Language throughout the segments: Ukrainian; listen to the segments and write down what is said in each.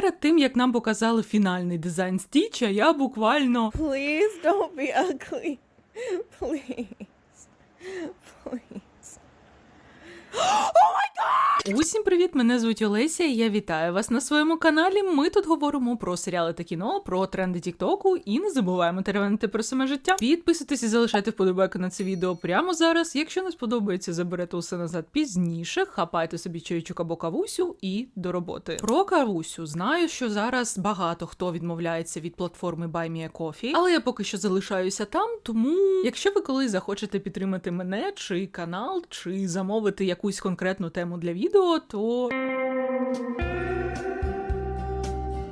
Перед тим як нам показали фінальний дизайн стіча, я буквально Please don't be ugly. Please. Please. Усім привіт! Мене звуть Олеся. і Я вітаю вас на своєму каналі. Ми тут говоримо про серіали та кіно, про тренди Тіктоку і не забуваємо теревенити про саме життя. Підписуйтесь і залишайте вподобайку на це відео прямо зараз. Якщо не сподобається, заберете усе назад пізніше. Хапайте собі чайчук або кавусю і до роботи. Про кавусю знаю, що зараз багато хто відмовляється від платформи BuyMeACoffee, але я поки що залишаюся там. Тому, якщо ви колись захочете підтримати мене чи канал, чи замовити якусь конкретну тему для відео, то.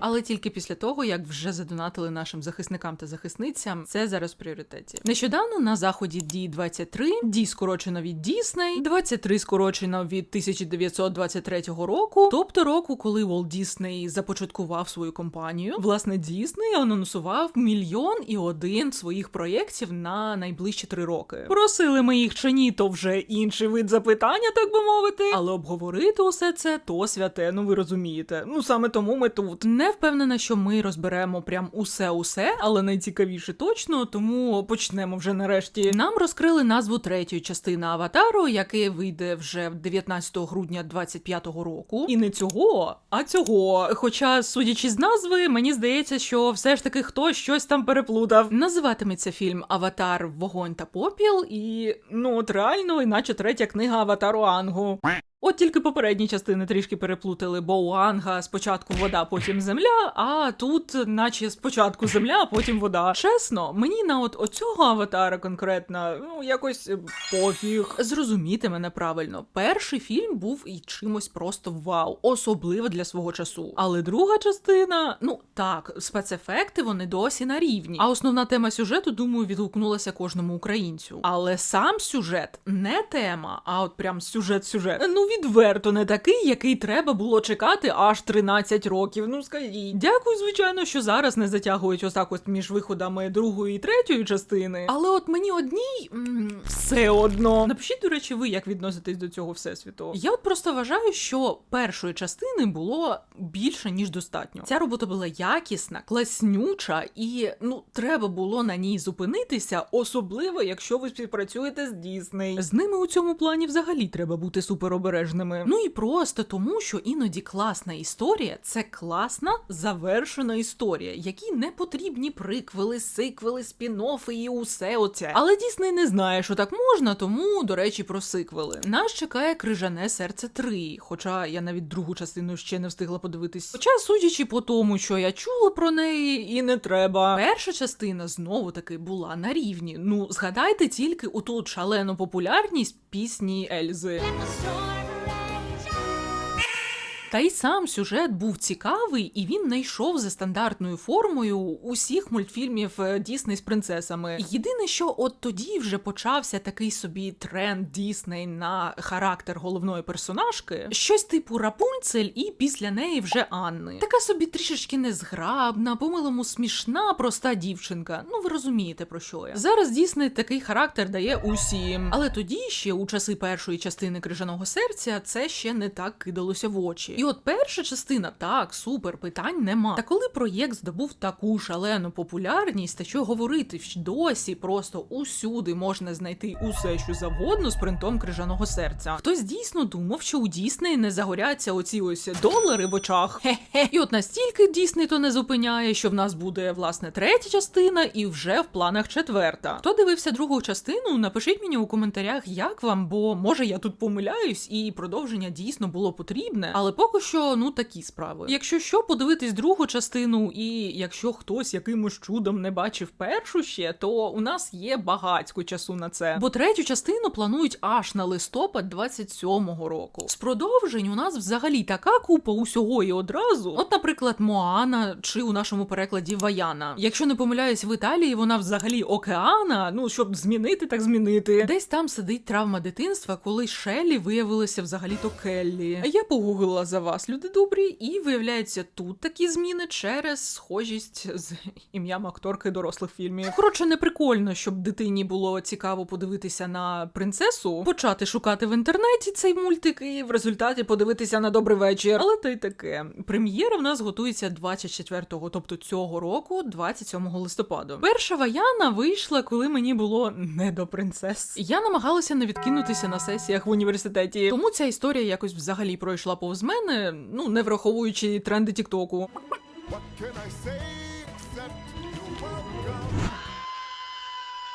Але тільки після того, як вже задонатили нашим захисникам та захисницям, це зараз в пріоритеті. Нещодавно на заході Ді 23 Ді скорочено від Дісней, 23 скорочено від 1923 року, тобто року, коли Волт Дісней започаткував свою компанію. Власне, Дісней анонсував мільйон і один своїх проєктів на найближчі три роки. Просили ми їх чи ні, то вже інший вид запитання, так би мовити. Але обговорити усе це то святе, ну ви розумієте. Ну саме тому ми тут. Не впевнена, що ми розберемо прям усе-усе, але найцікавіше точно, тому почнемо вже нарешті. Нам розкрили назву третьої частини аватару, який вийде вже 19 грудня 25-го року. І не цього, а цього. Хоча, судячи з назви, мені здається, що все ж таки хтось щось там переплутав. Називатиметься фільм Аватар, Вогонь та Попіл, і ну от реально, іначе третя книга Аватару Ангу. От тільки попередні частини трішки переплутали, бо у Анга спочатку вода, потім земля, а тут, наче спочатку земля, а потім вода. Чесно, мені на от оцього аватара конкретно, ну якось е, пофіг. Зрозуміти мене правильно. Перший фільм був і чимось просто вау, особливо для свого часу. Але друга частина, ну так, спецефекти вони досі на рівні. А основна тема сюжету, думаю, відгукнулася кожному українцю. Але сам сюжет не тема, а от прям сюжет-сюжет. Ну відверто не такий, який треба було чекати аж 13 років. Ну скажіть. Дякую, звичайно, що зараз не затягують ось так ось між виходами другої і третьої частини. Але от мені одній м, все одно. Напишіть, до речі, ви як відноситесь до цього всесвіту. Я от просто вважаю, що першої частини було більше ніж достатньо. Ця робота була якісна, класнюча, і ну треба було на ній зупинитися, особливо якщо ви співпрацюєте з Дісней. З ними у цьому плані взагалі треба бути супер обережними. Ну і просто тому, що іноді класна історія це класна завершена історія, якій не потрібні приквели, сиквели, спін-оффи і усе оце. Але Дісней не знає, що так можна, тому, до речі, про сиквели. Нас чекає крижане серце 3, хоча я навіть другу частину ще не встигла подивитись. Хоча, судячи по тому, що я чула про неї, і не треба. Перша частина знову таки була на рівні. Ну, згадайте тільки у ту шалену популярність пісні Ельзи. Та й сам сюжет був цікавий, і він не йшов за стандартною формою усіх мультфільмів е, Дісней з принцесами. Єдине, що от тоді вже почався такий собі тренд Дісней на характер головної персонажки, щось типу Рапунцель, і після неї вже Анни. Така собі трішечки незграбна, по-милому смішна, проста дівчинка. Ну ви розумієте про що я. Зараз Дісней такий характер дає усім. Але тоді ще у часи першої частини крижаного серця це ще не так кидалося в очі. І от перша частина, так, супер, питань нема. Та коли проєкт здобув таку шалену популярність, та що говорити, досі просто усюди можна знайти усе, що завгодно з принтом крижаного серця. Хтось дійсно думав, що у Дісней не загоряться оці ось долари в очах. Хе-хе. І от настільки Дісней то не зупиняє, що в нас буде власне третя частина, і вже в планах четверта. Хто дивився другу частину? Напишіть мені у коментарях, як вам, бо може я тут помиляюсь, і продовження дійсно було потрібне, але поки що ну такі справи. Якщо що, подивитись другу частину, і якщо хтось якимось чудом не бачив першу ще, то у нас є багатько часу на це. Бо третю частину планують аж на листопад 27-го року. З продовжень у нас взагалі така купа усього і одразу. От, наприклад, Моана чи у нашому перекладі Ваяна. Якщо не помиляюсь, в Італії вона взагалі океана. Ну щоб змінити, так змінити. Десь там сидить травма дитинства, коли Шеллі виявилася взагалі то Келлі. Я погуглила за за вас, люди добрі, і виявляється, тут такі зміни через схожість з ім'ям акторки дорослих фільмів. Коротше, не прикольно, щоб дитині було цікаво подивитися на принцесу, почати шукати в інтернеті цей мультик, і в результаті подивитися на добрий вечір. Але то й таке. Прем'єра в нас готується 24-го, тобто цього року, 27 листопада. Перша Ваяна вийшла, коли мені було не до принцес. Я намагалася не відкинутися на сесіях в університеті, тому ця історія якось взагалі пройшла повз мене, ну не враховуючи тренди Тіктоку. What can I say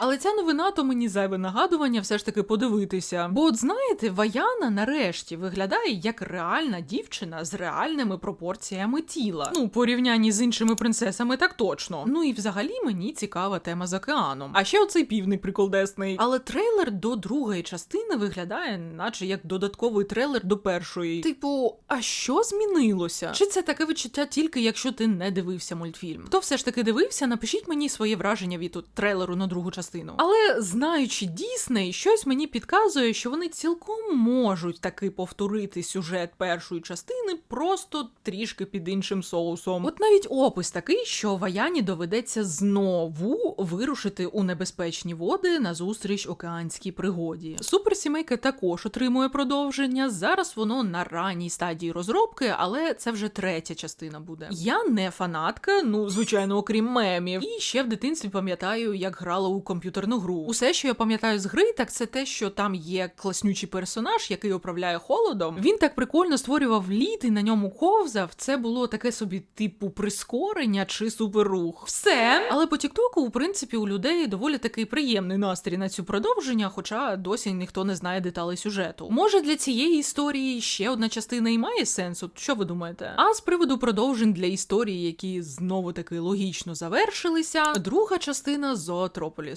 Але ця новина то мені зайве нагадування все ж таки подивитися. Бо, от знаєте, Ваяна нарешті виглядає як реальна дівчина з реальними пропорціями тіла. Ну, порівнянні з іншими принцесами, так точно. Ну і взагалі мені цікава тема з океаном. А ще оцей півник приколдесний. Але трейлер до другої частини виглядає, наче як додатковий трейлер до першої. Типу, а що змінилося? Чи це таке відчуття тільки якщо ти не дивився мультфільм? Хто все ж таки дивився, напишіть мені своє враження від трейлеру на другу частину. Але знаючи Дісней, щось мені підказує, що вони цілком можуть таки повторити сюжет першої частини, просто трішки під іншим соусом. От навіть опис такий, що Ваяні доведеться знову вирушити у небезпечні води на зустріч океанській пригоді. Суперсімейка також отримує продовження. Зараз воно на ранній стадії розробки, але це вже третя частина буде. Я не фанатка, ну звичайно, окрім мемів. І ще в дитинстві пам'ятаю, як грала у комп'ютерну гру. Усе, що я пам'ятаю з гри, так це те, що там є класнючий персонаж, який управляє холодом. Він так прикольно створював лід і на ньому ковзав. Це було таке собі типу прискорення чи суперрух. Все. Але по Тіктоку, у принципі, у людей доволі такий приємний настрій на цю продовження, хоча досі ніхто не знає деталей сюжету. Може, для цієї історії ще одна частина і має сенс? От Що ви думаєте? А з приводу продовжень для історії, які знову таки логічно завершилися, друга частина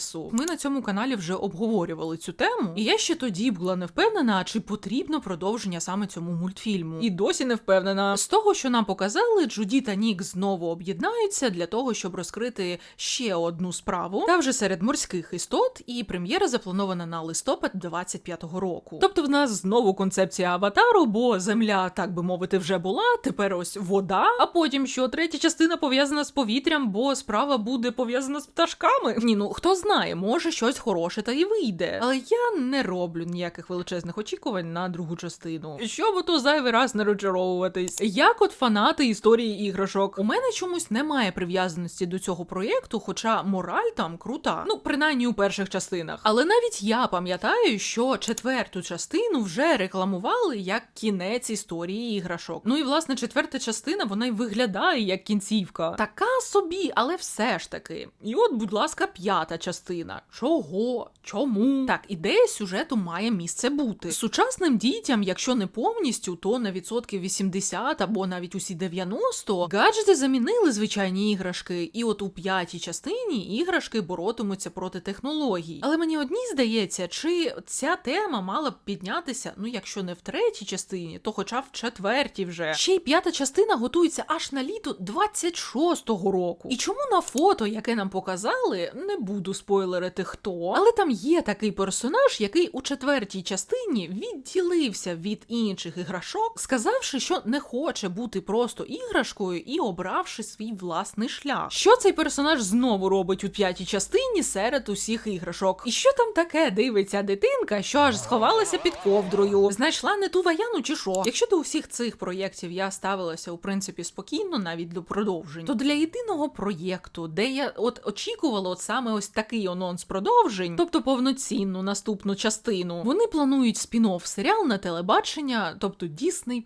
Зоотрополісу. Ми на цьому каналі вже обговорювали цю тему, і я ще тоді була не впевнена, чи потрібно продовження саме цьому мультфільму. І досі не впевнена. З того, що нам показали, Джуді та Нік знову об'єднаються для того, щоб розкрити ще одну справу. Та вже серед морських істот, і прем'єра запланована на листопад 25-го року. Тобто в нас знову концепція аватару, бо земля, так би мовити, вже була. Тепер ось вода. А потім що третя частина пов'язана з повітрям, бо справа буде пов'язана з пташками. Ні, ну хто знає, може щось хороше та і вийде. Але я не роблю ніяких величезних очікувань на другу частину. Щоб ото зайвий раз не розчаровуватись. Як от фанати історії іграшок, у мене чомусь немає прив'язаності до цього проєкту, хоча мораль там крута. Ну, принаймні у перших частинах. Але навіть я пам'ятаю, що четверту частину вже рекламували як кінець історії іграшок. Ну і власне четверта частина вона й виглядає як кінцівка. Така собі, але все ж таки. І от, будь ласка, п'ята частина. Чого? Чому? Так, ідея сюжету має місце бути. Сучасним дітям, якщо не повністю, то на відсотків 80 або навіть усі 90, гаджети замінили звичайні іграшки, і от у п'ятій частині іграшки боротимуться проти технологій. Але мені одній здається, чи ця тема мала б піднятися, ну якщо не в третій частині, то хоча в четвертій вже. Ще й п'ята частина готується аж на літо 26-го року. І чому на фото, яке нам показали, не буду спойлерити хто, але там є такий персонаж, який у четвертій частині відділився від інших іграшок, сказавши, що не хоче бути просто іграшкою і обравши свій власний шлях. Що цей персонаж знову робить у п'ятій частині серед усіх іграшок? І що там таке дивиться дитинка, що аж сховалася під ковдрою? Знайшла не ту ваяну чи що? Якщо до усіх цих проєктів я ставилася у принципі спокійно, навіть до продовжень, то для єдиного проєкту, де я от очікувала от саме ось такий анонс продовжень, тобто повноцінну наступну частину, вони планують спін-офф серіал на телебачення, тобто Disney+.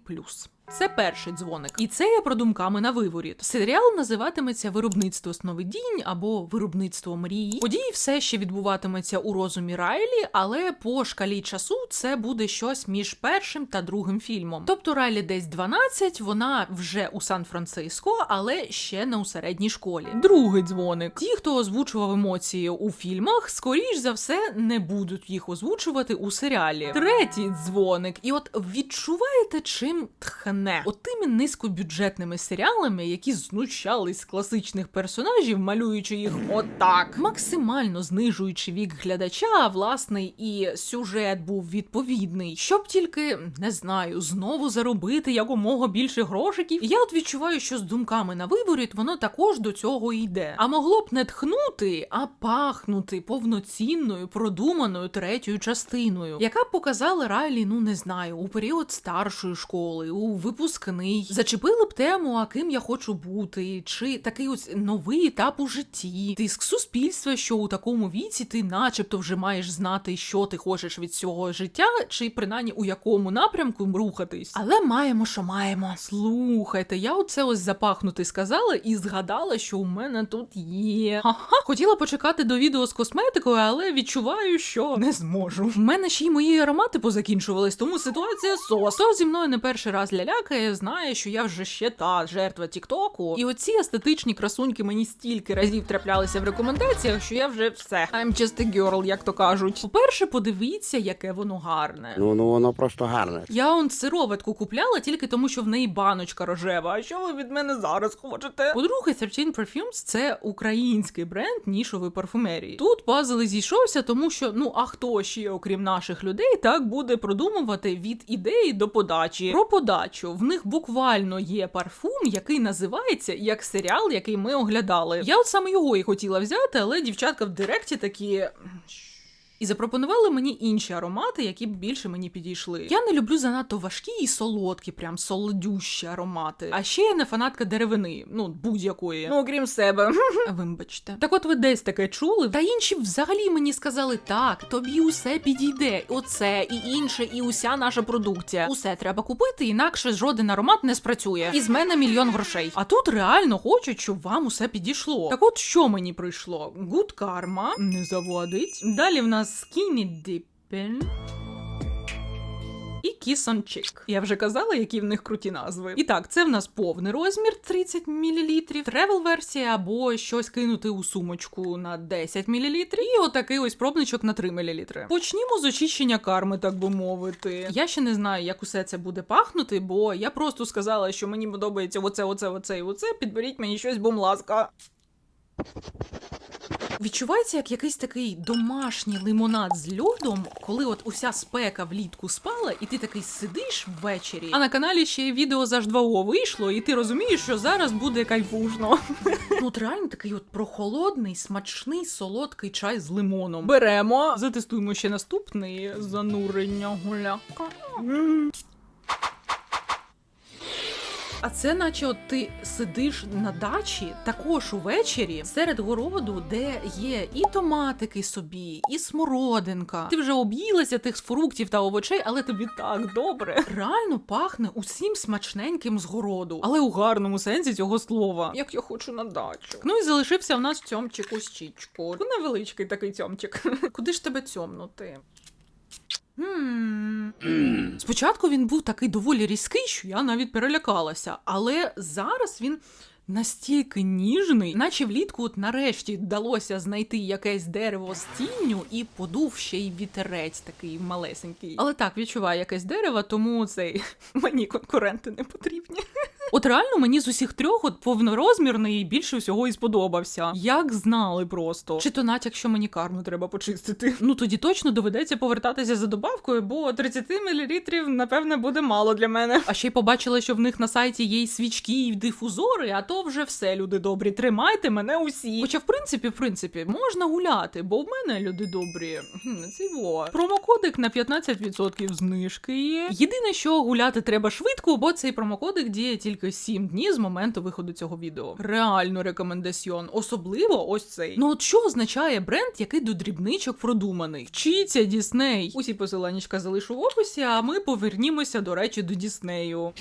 Це перший дзвоник, і це я про думками на виворіт. Серіал називатиметься Виробництво сновидінь або Виробництво мрії. Події все ще відбуватиметься у розумі Райлі, але по шкалі часу це буде щось між першим та другим фільмом. Тобто Райлі десь 12, вона вже у Сан-Франциско, але ще не у середній школі. Другий дзвоник. Ті, хто озвучував емоції у фільмах, скоріш за все не будуть їх озвучувати у серіалі. Третій дзвоник. І от відчуваєте, чим тхне мене отими низькобюджетними серіалами, які знущались з класичних персонажів, малюючи їх отак, максимально знижуючи вік глядача, а власне і сюжет був відповідний, щоб тільки не знаю, знову заробити якомога більше грошиків. Я от відчуваю, що з думками на виворіт воно також до цього йде. А могло б не тхнути, а пахнути повноцінною, продуманою третьою частиною, яка б показала Райлі, ну не знаю, у період старшої школи, у випускний, зачепили б тему, а ким я хочу бути, чи такий ось новий етап у житті, тиск суспільства, що у такому віці ти, начебто, вже маєш знати, що ти хочеш від цього життя, чи принаймні у якому напрямку рухатись. Але маємо, що маємо. Слухайте, я оце ось запахнути сказала і згадала, що у мене тут є. Ага, хотіла почекати до відео з косметикою, але відчуваю, що не зможу. В мене ще й мої аромати позакінчувались, тому ситуація сос. Хто зі мною не перший раз лялякає, знає, що я вже ще та жертва Тіктоку. І оці естетичні красуньки мені стільки разів траплялися в рекомендаціях, що я вже все. I'm just a girl, як то кажуть. По-перше, подивіться, яке воно гарне. Ну, ну воно просто гарне. Я он сироватку купляла тільки тому, що в неї баночка рожева. А що ви від мене зараз хочете? По-друге, 13 Perfumes – це український бренд нішової парфумерії. Тут пазл зійшовся, тому що ну а хто ще, окрім наших людей, так буде продумувати від ідеї до подачі. Про подачу в них буквально є парфум, який називається як серіал, який ми оглядали. Я от саме його і хотіла взяти, але дівчатка в директі такі. І запропонували мені інші аромати, які б більше мені підійшли. Я не люблю занадто важкі і солодкі, прям солодющі аромати. А ще я не фанатка деревини, ну будь-якої. Ну окрім себе. Вибачте. Так от ви десь таке чули? Та інші взагалі мені сказали так, тобі усе підійде. Оце і інше, і уся наша продукція. Усе треба купити, інакше жоден аромат не спрацює. І з мене мільйон грошей. А тут реально хочуть, щоб вам усе підійшло. Так от що мені прийшло? Good Karma не заводить. Далі в нас Skinny Dippin'. І Kiss on Chick. Я вже казала, які в них круті назви. І так, це в нас повний розмір 30 мл, тревел версія або щось кинути у сумочку на 10 мл. І отакий ось пробничок на 3 мл. Почнімо з очищення карми, так би мовити. Я ще не знаю, як усе це буде пахнути, бо я просто сказала, що мені подобається оце, оце, оце і оце. Підберіть мені щось, бум ласка. Відчувається як якийсь такий домашній лимонад з льодом, коли от уся спека влітку спала, і ти такий сидиш ввечері. А на каналі ще відео за H2O вийшло, і ти розумієш, що зараз буде кайфушно. Ну, от реально такий от прохолодний, смачний, солодкий чай з лимоном. Беремо, затестуємо ще наступний занурення гуляка. А це наче от ти сидиш на дачі також увечері серед городу, де є і томатики собі, і смородинка. Ти вже об'їлася тих фруктів та овочей, але тобі так добре. Реально пахне усім смачненьким з городу, але у гарному сенсі цього слова. Як я хочу на дачу. Ну і залишився в нас цьомчик устічко. Ну, Невеличкий такий цьомчик. Куди ж тебе цьомнути? Спочатку він був такий доволі різкий, що я навіть перелякалася, але зараз він. Настільки ніжний, наче влітку от нарешті вдалося знайти якесь дерево з тінню і подув ще й вітерець такий малесенький. Але так відчуваю якесь дерево, тому цей мені конкуренти не потрібні. От реально мені з усіх трьох от повнорозмірний більше всього і сподобався. Як знали просто. Чи то натяк, що мені карму треба почистити. Ну тоді точно доведеться повертатися за добавкою, бо 30 мл, напевне, буде мало для мене. А ще й побачила, що в них на сайті є й свічки, і дифузори, а то вже все, люди добрі. Тримайте мене усі. Хоча, в принципі, в принципі, можна гуляти, бо в мене люди добрі. хм, Це во. Промокодик на 15% знижки є. Єдине, що гуляти треба швидко, бо цей промокодик діє тільки 7 днів з моменту виходу цього відео. Реально рекомендаціон. Особливо ось цей. Ну от що означає бренд, який до дрібничок продуманий? Вчіться Дісней. Усі посиланнячка залишу в описі, а ми повернімося, до речі, до Діснею.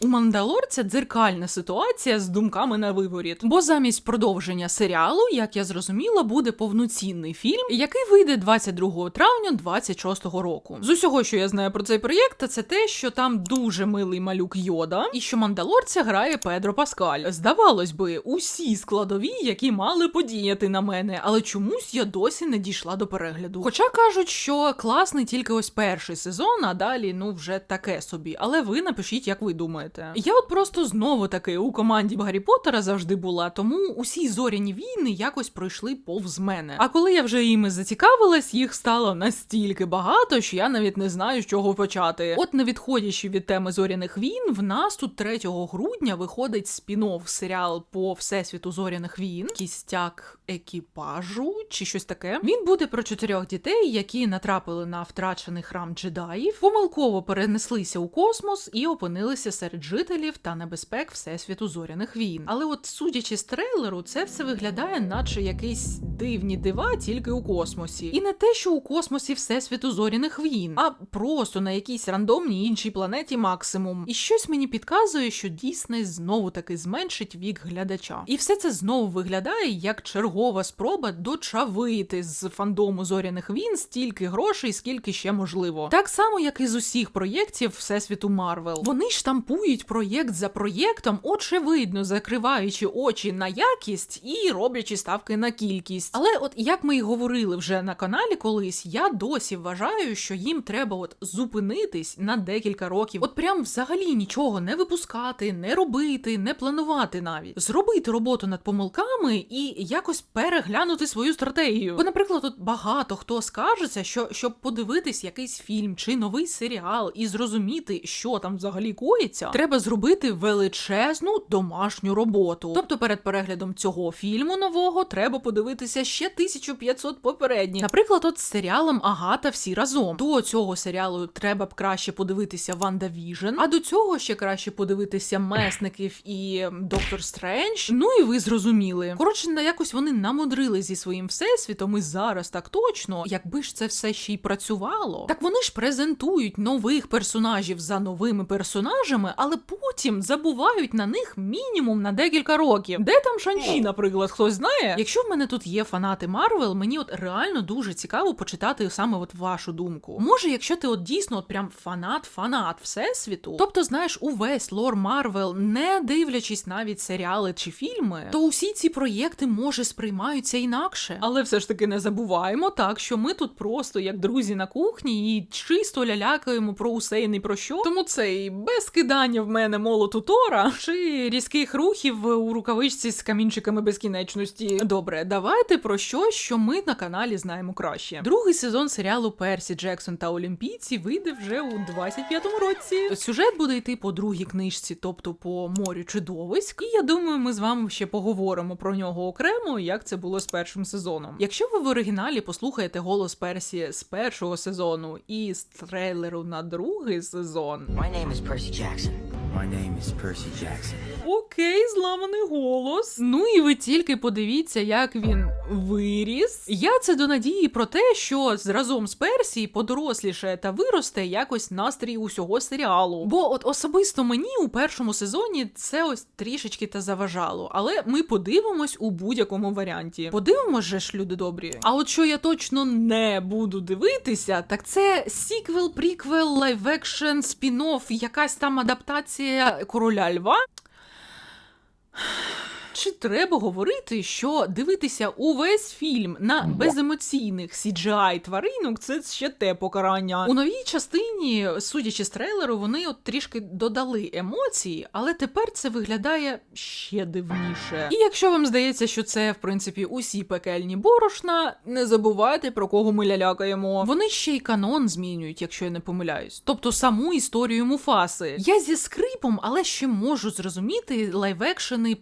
У Мандалорця дзеркальна ситуація з думками на виворіт, бо замість продовження серіалу, як я зрозуміла, буде повноцінний фільм, який вийде 22 травня 26 року. З усього, що я знаю про цей проєкт, це те, що там дуже милий малюк Йода, і що Мандалорці Морця грає Педро Паскаль. Здавалось би, усі складові, які мали подіяти на мене, але чомусь я досі не дійшла до перегляду. Хоча кажуть, що класний тільки ось перший сезон, а далі ну вже таке собі. Але ви напишіть, як ви думаєте. Я от просто знову таки у команді Гаррі Поттера завжди була, тому усі зоряні війни якось пройшли повз мене. А коли я вже іми зацікавилась, їх стало настільки багато, що я навіть не знаю, з чого почати. От не відходячи від теми зоряних війн, в нас тут 3 грудня виходить спін-офф серіал по всесвіту зоряних війн, кістяк екіпажу чи щось таке. Він буде про чотирьох дітей, які натрапили на втрачений храм джедаїв, помилково перенеслися у космос і опинилися серед жителів та небезпек всесвіту зоряних війн. Але от судячи з трейлеру, це все виглядає, наче якісь дивні дива тільки у космосі. І не те, що у космосі всесвіту зоряних війн, а просто на якійсь рандомній іншій планеті максимум. І щось мені підказує, що Дісней знову таки зменшить вік глядача. І все це знову виглядає як чергова спроба дочавити з фандому зоряних війн стільки грошей, скільки ще можливо. Так само, як і з усіх проєктів Всесвіту Марвел. Вони штампують проєкт за проєктом, очевидно, закриваючи очі на якість і роблячи ставки на кількість. Але от як ми й говорили вже на каналі колись, я досі вважаю, що їм треба от зупинитись на декілька років, от прям взагалі нічого не випускати, не робити, не планувати навіть зробити роботу над помилками і якось переглянути свою стратегію. Бо, наприклад, тут багато хто скаржиться, що щоб подивитись якийсь фільм чи новий серіал і зрозуміти, що там взагалі коїться, треба зробити величезну домашню роботу. Тобто, перед переглядом цього фільму нового треба подивитися ще 1500 попередніх. Наприклад, от з серіалом Агата всі разом. До цього серіалу треба б краще подивитися Ванда Віжен, а до цього ще краще подивитися месників і Доктор Стрендж. Ну і ви зрозуміли. Коротше, на якось вони намудрили зі своїм всесвітом, і зараз так точно, якби ж це все ще й працювало. Так вони ж презентують нових персонажів за новими персонажами, але потім забувають на них мінімум на декілька років. Де там Шанчі, наприклад, хтось знає? Якщо в мене тут є фанати Марвел, мені от реально дуже цікаво почитати саме от вашу думку. Може, якщо ти от дійсно от прям фанат-фанат всесвіту, тобто знаєш увесь лор Марвел, не дивлячись навіть серіали чи фільми, то усі ці проєкти може сприймаються інакше. Але все ж таки не забуваємо так, що ми тут просто як друзі на кухні і чисто лялякаємо про усе і не про що. Тому це і без кидання в мене молоту Тора чи різких рухів у рукавичці з камінчиками безкінечності. Добре, давайте про щось, що ми на каналі знаємо краще. Другий сезон серіалу Персі Джексон та Олімпійці вийде вже у 25-му році. Сюжет буде йти по другій книжці, тобто по морю чудовиськ. І я думаю, ми з вами ще поговоримо про нього окремо, як це було з першим сезоном. Якщо ви в оригіналі послухаєте голос Персі з першого сезону і з трейлеру на другий сезон. My name is Percy Jackson. My name is Percy Jackson. Окей, зламаний голос. Ну і ви тільки подивіться, як він виріс. Я це до надії про те, що зразом з Персії подоросліше та виросте якось настрій усього серіалу. Бо от особисто мені у першому сезоні це ось трішечки та заважало. Але ми подивимось у будь-якому варіанті. Подивимось же ж, люди добрі. А от що я точно не буду дивитися, так це сіквел, приквел, лайв-екшен, спін-офф, якась там адаптація короля льва. Чи треба говорити, що дивитися увесь фільм на беземоційних CGI тваринок це ще те покарання? У новій частині, судячи з трейлеру, вони от трішки додали емоції, але тепер це виглядає ще дивніше. І якщо вам здається, що це в принципі усі пекельні борошна, не забувайте про кого ми лялякаємо. Вони ще й канон змінюють, якщо я не помиляюсь. Тобто саму історію Муфаси. Я зі скрипом, але ще можу зрозуміти лайв-екшени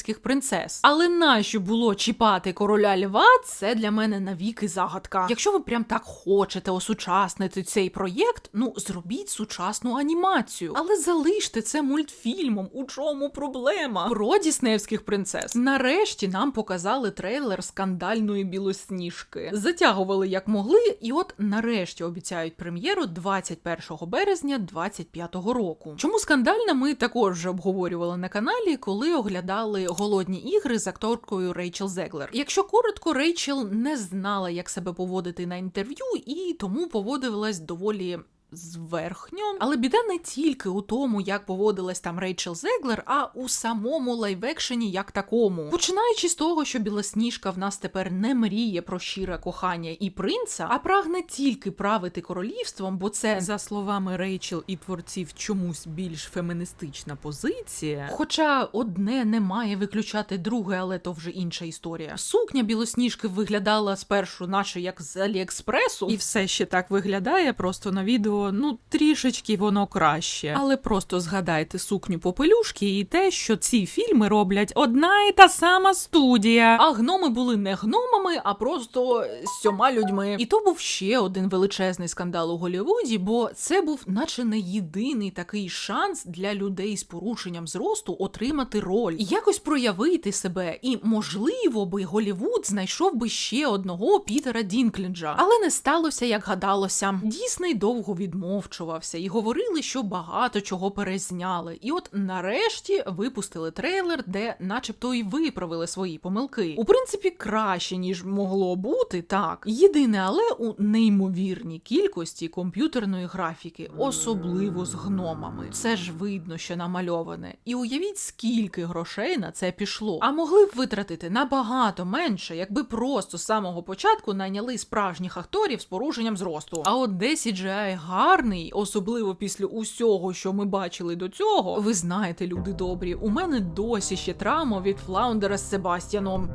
діснеївських принцес. Але нащо було чіпати короля льва, це для мене навіки загадка. Якщо ви прям так хочете осучаснити цей проєкт, ну зробіть сучасну анімацію, але залиште це мультфільмом. У чому проблема? Про діснеївських принцес. Нарешті нам показали трейлер скандальної білосніжки. Затягували як могли, і от нарешті обіцяють прем'єру 21 березня 25 року. Чому скандальна? Ми також вже обговорювали на каналі, коли оглядали голодні ігри з акторкою Рейчел Зеглер. Якщо коротко, Рейчел не знала, як себе поводити на інтерв'ю, і тому поводилась доволі зверхньо. Але біда не тільки у тому, як поводилась там Рейчел Зеглер, а у самому лайвекшені як такому. Починаючи з того, що Білосніжка в нас тепер не мріє про щире кохання і принца, а прагне тільки правити королівством, бо це за словами Рейчел і творців чомусь більш феміністична позиція. Хоча одне не має виключати друге, але то вже інша історія. Сукня білосніжки виглядала спершу, наче як з Аліекспресу, І все ще так виглядає, просто на відео, ну трішечки воно краще. Але просто згадайте сукню попелюшки і те, що ці фільми роблять одна і та сама студія. А гноми були не гномами, а просто сьома людьми. І то був ще один величезний скандал у Голлівуді, бо це був, наче не єдиний такий шанс для людей з порушенням зросту отримати роль і якось проявити себе. І можливо би Голлівуд знайшов би ще одного Пітера Дінклінджа. Але не сталося, як гадалося. Дісней довго відмовчувався і говорили, що багато чого перезняли. І от нарешті випустили трейлер, де, начебто, і виправили свої помилки. У принципі, краще ніж могло бути, так. Єдине, але у неймовірній кількості комп'ютерної графіки, особливо з гномами. Це ж видно, що намальоване. І уявіть, скільки грошей на це пішло. А могли б витратити набагато менше, якби просто з самого початку найняли справжніх акторів з порушенням зросту. А от де CGI гарний, особливо після усього, що ми бачили до цього. Ви знаєте, люди добрі, у мене досі ще травма від Флаундера з Себастьяном.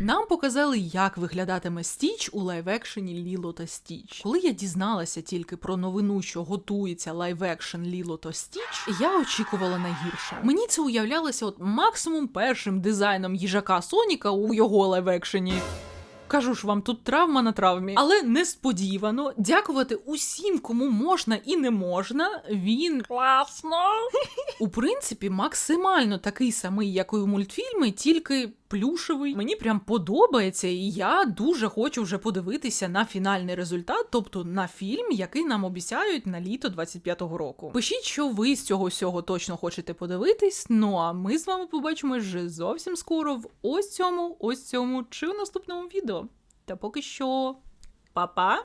Нам показали, як виглядатиме Стіч у лайв-екшені Ліло та Стіч. Коли я дізналася тільки про новину, що готується лайв-екшен Ліло та Стіч, я очікувала найгірше. Мені це уявлялося от максимум першим дизайном їжака Соніка у його лайв-екшені. Кажу ж вам, тут травма на травмі. Але несподівано дякувати усім, кому можна і не можна. Він класно. У принципі, максимально такий самий, як і у мультфільми, тільки плюшевий. Мені прям подобається, і я дуже хочу вже подивитися на фінальний результат, тобто на фільм, який нам обіцяють на літо 25-го року. Пишіть, що ви з цього всього точно хочете подивитись. Ну а ми з вами побачимось вже зовсім скоро в ось цьому, ось цьому чи в наступному відео. Та поки що, па-па!